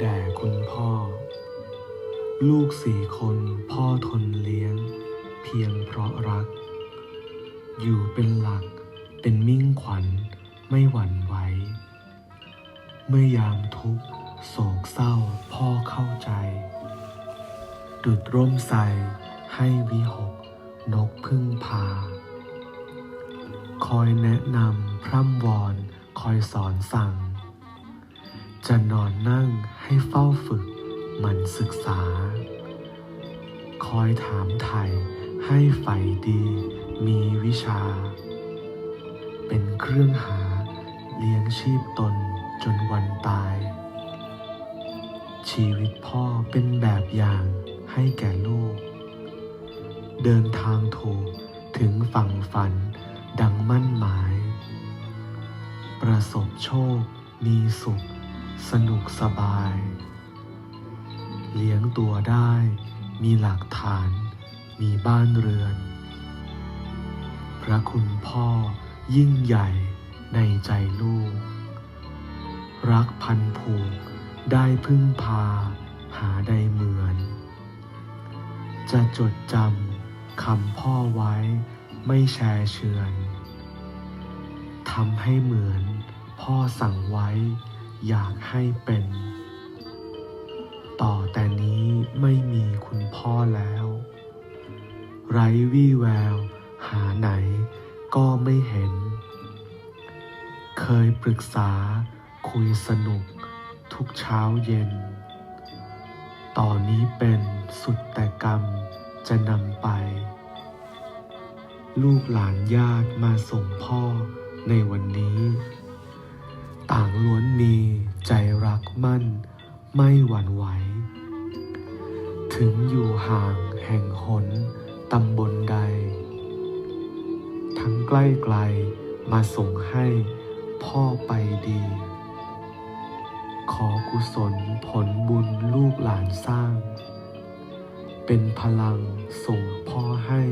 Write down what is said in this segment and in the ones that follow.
แด่คุณพ่อ ลูกสี่คนพ่อทนเลี้ยง เพียงเพราะรัก อยู่เป็นหลักเป็นมิ่งขวัญไม่หวั่นไหวเมื่อยามทุกโศกเศร้าพ่อเข้าใจ ดุดร่มใสให้วิหกนกพึ่งพา คอยแนะนำพร่ำวอนคอยสอนสั่ง จะนอนนั่งให้เฝ้าฝึกมันศึกษา คอยถามไถ่ให้ใฝ่ดีมีวิชา เป็นเครื่องหาเลี้ยงชีพตนจนวันตาย ชีวิตพ่อเป็นแบบอย่างให้แก่ลูก เดินทางถูกถึงฝั่งฝันดังมั่นหมาย ประสบโชคมีสุข สนุกสบาย เลี้ยงตัวได้ มีหลักฐาน มีบ้านเรือน พระคุณพ่อยิ่งใหญ่ในใจลูก รักพันผูกได้พึ่งพา หาใดเหมือน จะจดจำคำพ่อไว้ไม่แชร์เชือนทำให้เหมือนพ่อสั่งไว้ อยากให้เป็น ต่อแต่นี้ไม่มีคุณพ่อแล้ว ไร้วี่แวว หาไหนก็ไม่เห็น เคยปรึกษาคุยสนุกทุกเช้าเย็น ตอนนี้เป็นสุดแต่กรรมจะนำไป ลูกหลานญาติมาส่งพ่อในวันนี้ ต่างล้วนมีใจรักมั่น ไม่หวั่นไหว ถึงอยู่ห่างแห่งหนตำบลใด ทั้งใกล้ไกลมาส่งให้พ่อไปดี ขอกุศลผลบุญลูกหลานสร้าง เป็นพลังส่งพ่อให้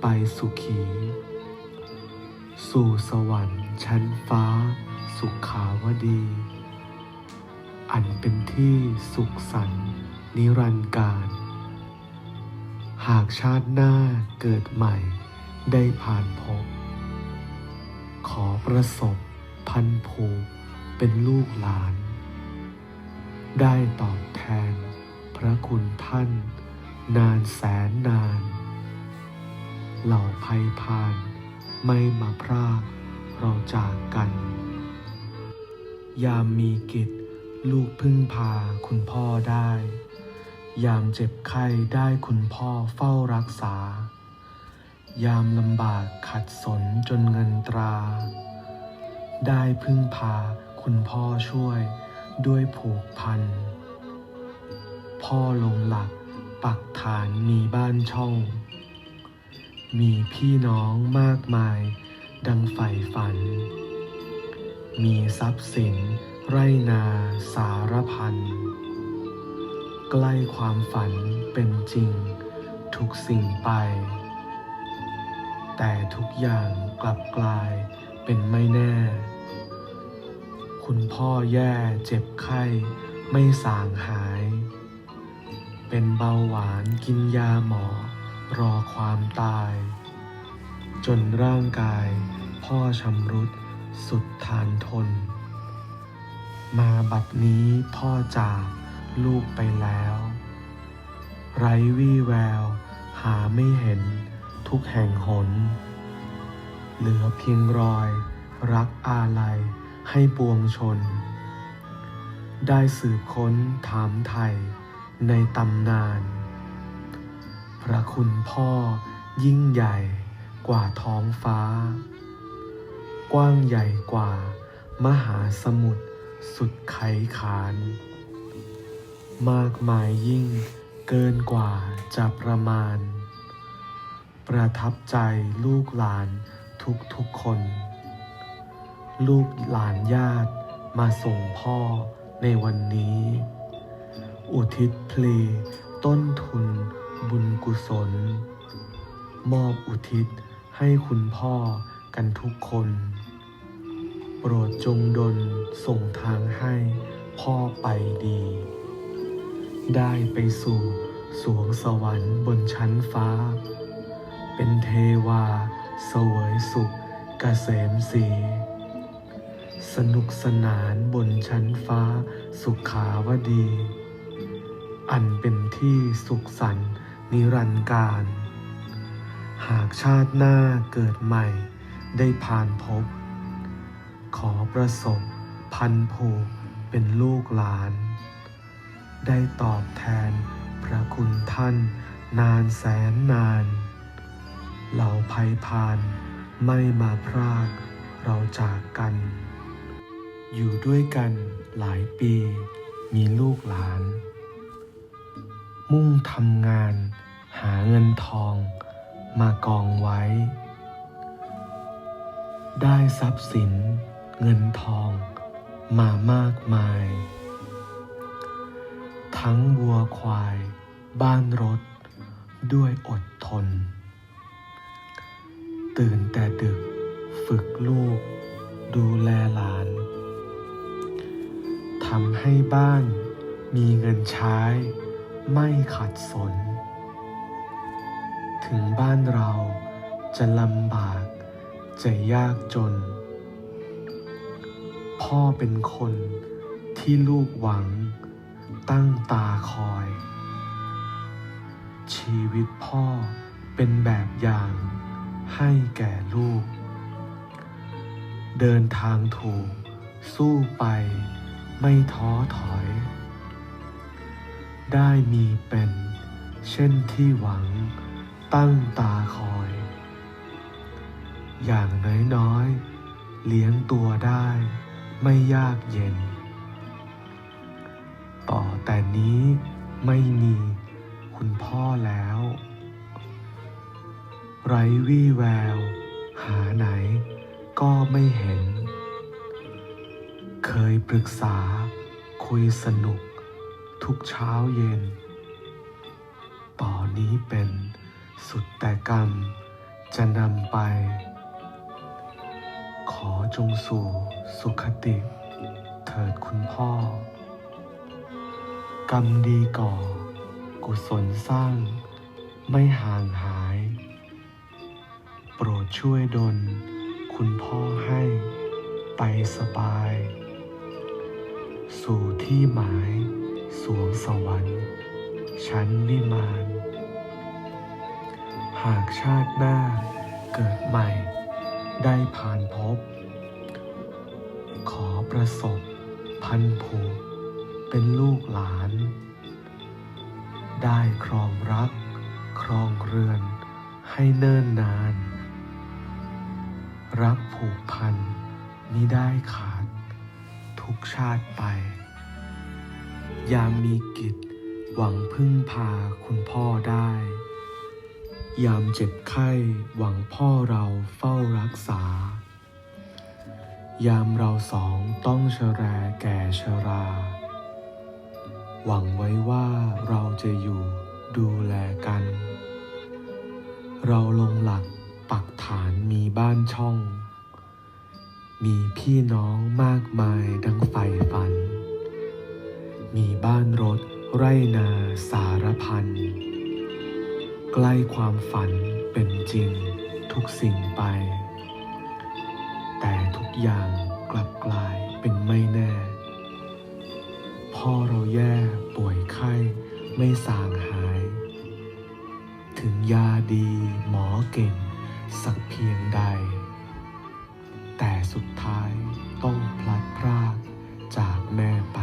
ไปสุขี สู่สวรรค์ชั้นฟ้า สุขาวดี อันเป็นที่สุขสันนิรันดร์การ หากชาติหน้าเกิดใหม่ได้ผ่านพบ ขอประสบพันผูกเป็นลูกหลาน ได้ตอบแทนพระคุณท่าน นานแสนนาน เหล่าภัยพานไม่มาพรากเราจากกัน ยามมีกิจ ลูกพึ่งพาคุณพ่อได้ ยามเจ็บไข้ได้คุณพ่อเฝ้ารักษา ยามลำบากขัดสนจนเงินตรา ได้พึ่งพาคุณพ่อช่วยด้วยผูกพัน พ่อลงหลักปักฐานมีบ้านช่อง มีพี่น้องมากมายดังใฝ่ฝัน มีทรัพย์สิน ไรนาสารพัน ใกล้ความฝันเป็นจริง ทุกสิ่งไป แต่ทุกอย่างกลับกลายเป็นไม่แน่ คุณพ่อแย่เจ็บไข้ไม่สางหาย เป็นเบาหวานกินยาหมอ รอความตาย จนร่างกายพ่อชำรุด สุดทานทน มาบัดนี้พ่อจากลูกไปแล้ว ไร้วี่แวว หาไม่เห็นทุกแห่งหน เหลือเพียงรอย รักอาลัยให้ปวงชน ได้สืบค้นถามไทยในตำนาน พระคุณพ่อยิ่งใหญ่กว่าท้องฟ้า กว้างใหญ่กว่า มหาสมุทรสุดไขขาน มากมายยิ่งเกินกว่าจะประมาณ ประทับใจลูกหลานทุกทุกๆคน ลูกหลานญาติมาส่งพ่อในวันนี้ อุทิศเพลงต้นทุนบุญกุศล มอบอุทิศให้คุณพ่อกันทุกคน โปรดจงดลส่งทางให้พ่อไปดี ได้ไปสู่สวงสวรรค์บนชั้นฟ้า เป็นเทวาสวยสุขเกษมสี สนุกสนานบนชั้นฟ้าสุขาวดี อันเป็นที่สุขสันนิรันดร์การ หากชาติหน้าเกิดใหม่ได้ผ่านพบ อประสบพันผูกเป็นลูกหลาน ได้ตอบแทนพระคุณท่านนานแสนนาน เหล่าภัยพานไม่มาพรากเราจากกัน อยู่ด้วยกันหลายปีมีลูกหลาน มุ่งทำงานหาเงินทองมากองไว้ ได้ทรัพย์สิน เงินทองมามากมาย ทั้งวัวควาย บ้านรถ ด้วยอดทน ตื่นแต่ดึกฝึกลูก ดูแลหลานทำให้บ้านมีเงินใช้ ไม่ขัดสน ถึงบ้านเราจะลำบากจะยากจน พ่อเป็นคนที่ลูกหวังตั้งตาคอย ชีวิตพ่อเป็นแบบอย่างให้แก่ลูก เดินทางถูกสู้ไปไม่ท้อถอย ได้มีเป็นเช่นที่หวังตั้งตาคอย อย่างน้อยๆเลี้ยงตัวได้ ไม่ยากเย็น ต่อแต่นี้ไม่มีคุณพ่อแล้ว ไรวี่แวว หาไหนก็ไม่เห็น เคยปรึกษาคุยสนุกทุกเช้าเย็น ต่อนนี้เป็นสุดแต่กรรมจะนำไป อจงสู่สุขติ เถิดคุณพ่อ กรรมดีก่อ กุศลสร้าง ไม่ห่างหาย โปรดช่วยดล คุณพ่อให้ไปสบาย สู่ที่หมายสวงสวรรค์ชั้นนิมานหากชาติหน้าเกิดใหม่ ได้ผ่านพบ ประสบพันผูกเป็นลูกหลาน ได้ครองรัก ครองเรือนให้เนิ่นนาน รักผูกพันมิได้ขาด ทุกชาติไป ยามมีกิจหวังพึ่งพาคุณพ่อได้ ยามเจ็บไข้หวังพ่อเราเฝ้ารักษา ยามเราสองต้องชแรแก่ชรา หวังไว้ว่าเราจะอยู่ดูแลกัน เราลงหลักปักฐานมีบ้านช่อง มีพี่น้องมากมายดังไฟฝัน มีบ้านรถไรนาสารพัน ใกล้ความฝันเป็นจริงทุกสิ่งไป อย่างกลับกลายเป็นไม่แน่ พ่อเราแย่ป่วยไข้ไม่สางหาย ถึงยาดีหมอเก่งสักเพียงใด แต่สุดท้ายต้องพลัดพรากจากแม่ไป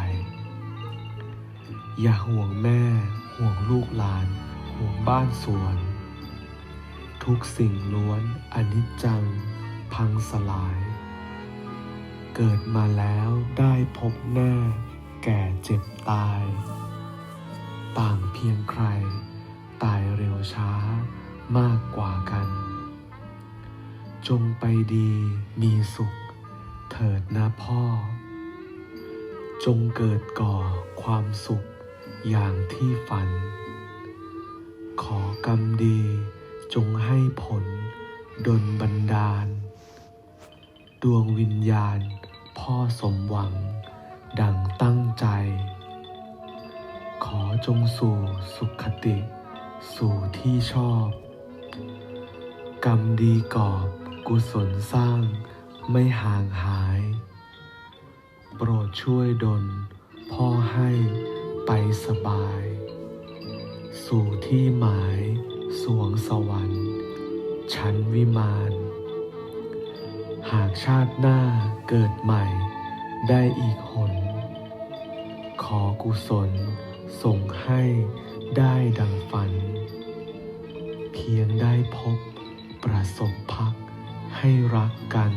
อย่าห่วงแม่ห่วงลูกหลาน ห่วงบ้านสวน ทุกสิ่งล้วนอนิจจัง พังสลาย เกิดมาแล้วได้พบหน้า แก่เจ็บตาย ต่างเพียงใคร ตายเร็วช้ามากกว่ากัน จงไปดีมีสุข เถิดนะพ่อ จงเกิดก่อความสุขอย่างที่ฝัน ขอกรรมดีจงให้ผลดลบันดาล ดวงวิญญาณ พ่อสมหวัง ดังตั้งใจ ขอจงสู่สุขติ สู่ที่ชอบ กรรมดีกอบกุศลสร้างไม่ห่างหาย โปรดช่วยดล พ่อให้ไปสบาย สู่ที่หมายสวงสวรรค์ ชั้นวิมาน หากชาติหน้า เกิดใหม่ได้อีกหน ขอกุศลส่งให้ได้ดังฝัน เพียงได้พบประสบพักให้รักกัน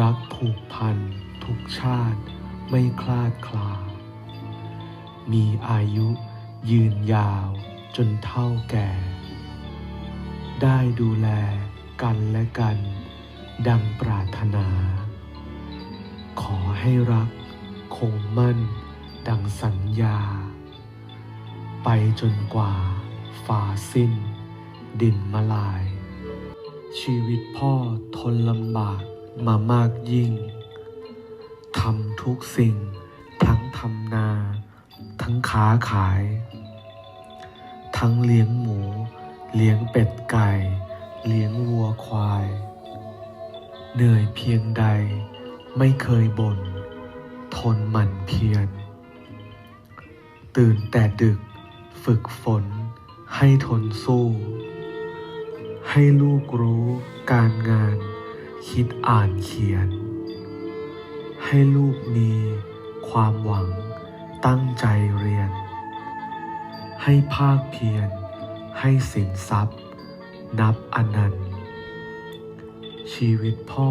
รักผูกพันทุกชาติไม่คลาดคลา มีอายุยืนยาวจนเท่าแก่ ได้ดูแลกันและกัน ดังปรารถนา ขอให้รักคงมั่นดังสัญญา ไปจนกว่าฝ่าสิ้น ดินมาลาย ชีวิตพ่อทนลำบากมามากยิ่งทำทุกสิ่งทั้งทำนา ทั้งค้าขาย ทั้งเลี้ยงหมู เลี้ยงเป็ดไก่ เลี้ยงวัวควาย เหนื่อยเพียงใดไม่เคยบน่นทนหมั่นเพียร ตื่นแต่ดึกฝึกฝนให้ทนสู้ ให้ลูกรู้การงานคิดอ่านเขียน ให้ลูกมีความหวังตั้งใจเรียน ให้ภาคเพียรให้สินทรัพย์ นับอนันต์ ชีวิตพ่อ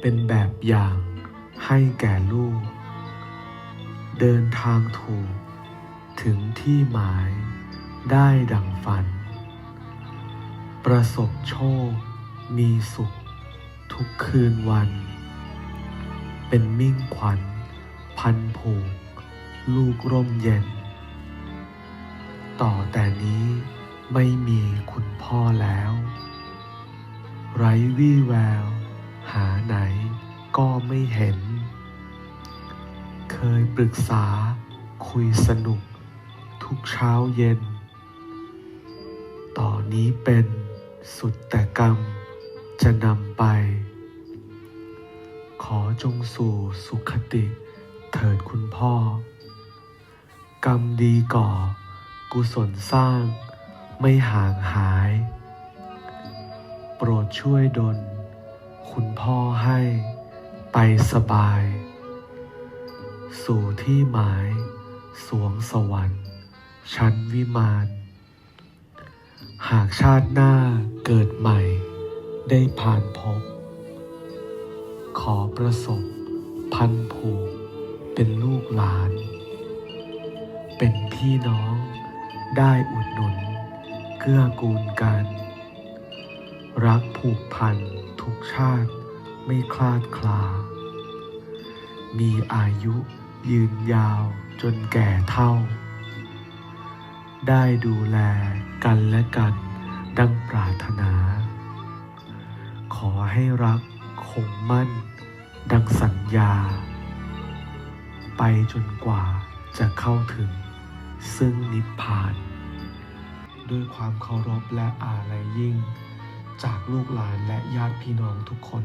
เป็นแบบอย่างให้แก่ลูก เดินทางถูก ถึงที่หมายได้ดังฝัน ประสบโชค มีสุข ทุกคืนวัน เป็นมิ่งขวัญ พันผูก ลูกร่มเย็น ต่อแต่นี้ไม่มีคุณพ่อแล้ว ไร้วี่แวว หาไหนก็ไม่เห็น เคยปรึกษาคุยสนุก ทุกเช้าเย็น ต่อนนี้เป็นสุดแต่กรรมจะนำไป ขอจงสู่สุขติเถิดคุณพ่อ กรรมดีก่อ กุศลสร้างไม่ห่างหาย ปรดช่วยดล คุณพ่อให้ไปสบาย สู่ที่หมาย สวงสวรรค์ ชั้นวิมาน หากชาติหน้าเกิดใหม่ ได้ผ่านพบ ขอประสบพันผูกเป็นลูกหลาน เป็นพี่น้องได้อุดหนุน เกื้อกูลกัน รักผูกพันทุกชาติไม่คลาดคลา มีอายุยืนยาวจนแก่เท่า ได้ดูแลกันและกันดังปรารถนา ขอให้รักคงมั่นดังสัญญา ไปจนกว่าจะเข้าถึงซึ่งนิพพาน ด้วยความเคารพและอาลัยยิ่ง จากลูกหลานและญาติพี่น้องทุกคน